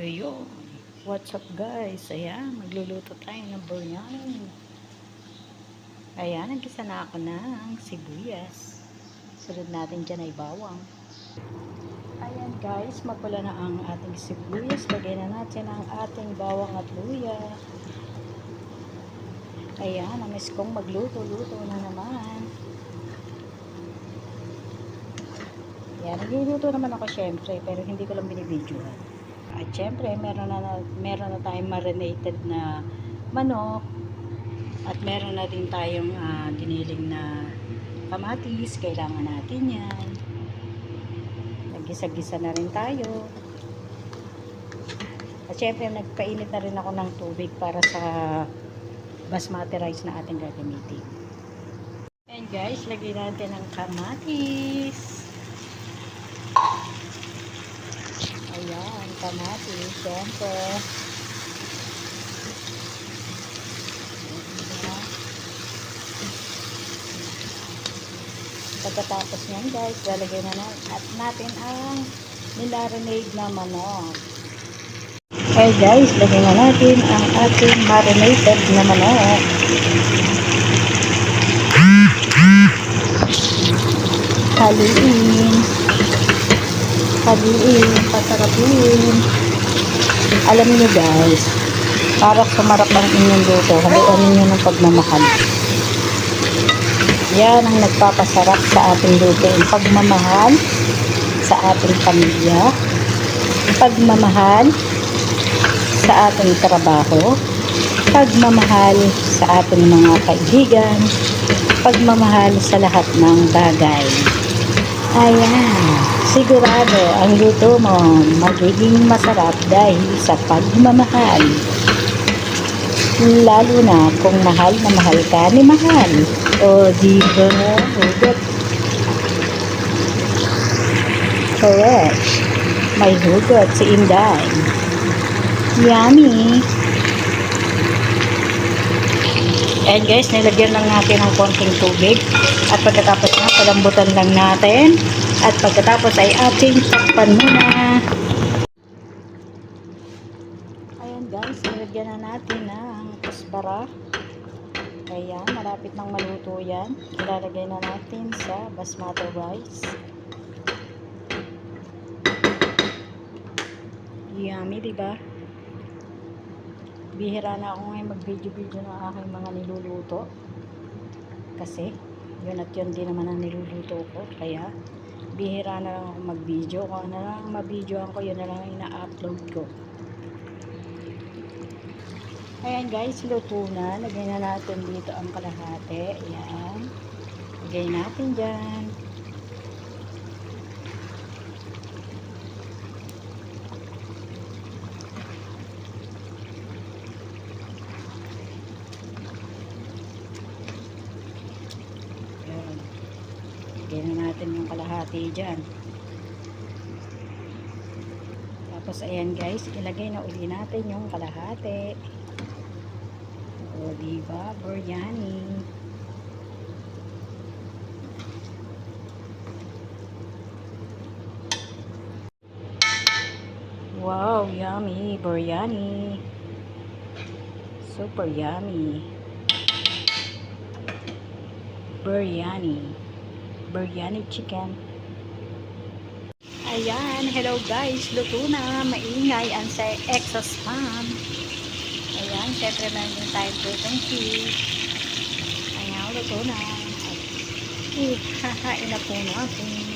Ayun. What's up guys? Ayan, magluluto tayo ng biryani. Ayan, nagkisa na ako ng sibuyas. Sunod natin dyan ay bawang. Ayan guys, magpula na ang ating sibuyas. Lagay na natin ang ating bawang at luya. Ayan, namiss kong magluto-luto na naman. Ayan, nagluluto naman ako syempre, pero hindi ko lang binibidyohan. At syempre, meron na, meron na tayong marinated na manok. At meron na din tayong ah, giniling na kamatis. Kailangan natin yan. Nagisa-gisa na rin tayo. At syempre, nagpainit na rin ako ng tubig para sa basmati rice na ating gagamitin. And guys, lagyan natin ng kamatis. Ayan, kamatis, syempre. Pagkatapos nyan guys, lalagyan na natin, at natin ang nilarinade na manok. Okay guys, lagyan na natin ang ating marinated na manok. Haluin. Haluin, pasarapin. Alam niyo guys, para sumarap ang inyong luto, haluan niyo ng pagmamahal. Yan ang nagpapasarap sa ating luto. Ang pagmamahal sa ating pamilya, pagmamahal sa ating trabaho, pagmamahal sa ating mga kaibigan, pagmamahal sa lahat ng bagay. Ayan, sigurado ang luto mo magiging masarap dahil sa pagmamahal. Lalo na kung mahal na mahal ka ni mahal. O di ba? Hugot. Correct. May hugot si Inday. Yummy. And guys, nilagyan lang natin ng konting tubig. At pagkatapos na, palambutan lang natin. At pagkatapos ay ating takpan muna. Ayan guys, nilagyan na natin ng kuspara. Ayan, malapit nang maluto yan. Ilalagay na natin sa basmati rice. Yummy, di ba? Bihira na ako ngayon mag-video-video ng aking mga niluluto. Kasi, yun at yun din naman ang niluluto ko. Kaya, bihira na lang ako mag-video. Kung ano lang ang mabidyoan ko, yun na lang ang ina-upload ko. Ayan guys, luto na. Lagay na natin dito ang kalahati. Ayan. Lagay natin dyan. Ayan. Lagay na natin yung kalahati dyan. Tapos ayan guys, ilagay na uli natin yung kalahati. O diba, biryani. Wow, yummy biryani. Super yummy. Biryani. Biryani chicken. Ayan, hello guys, luto na, maingay ang sa fan. Ayan, syempre meron din tayo protein cheese. Ayan, luto na. Ihahain na po natin.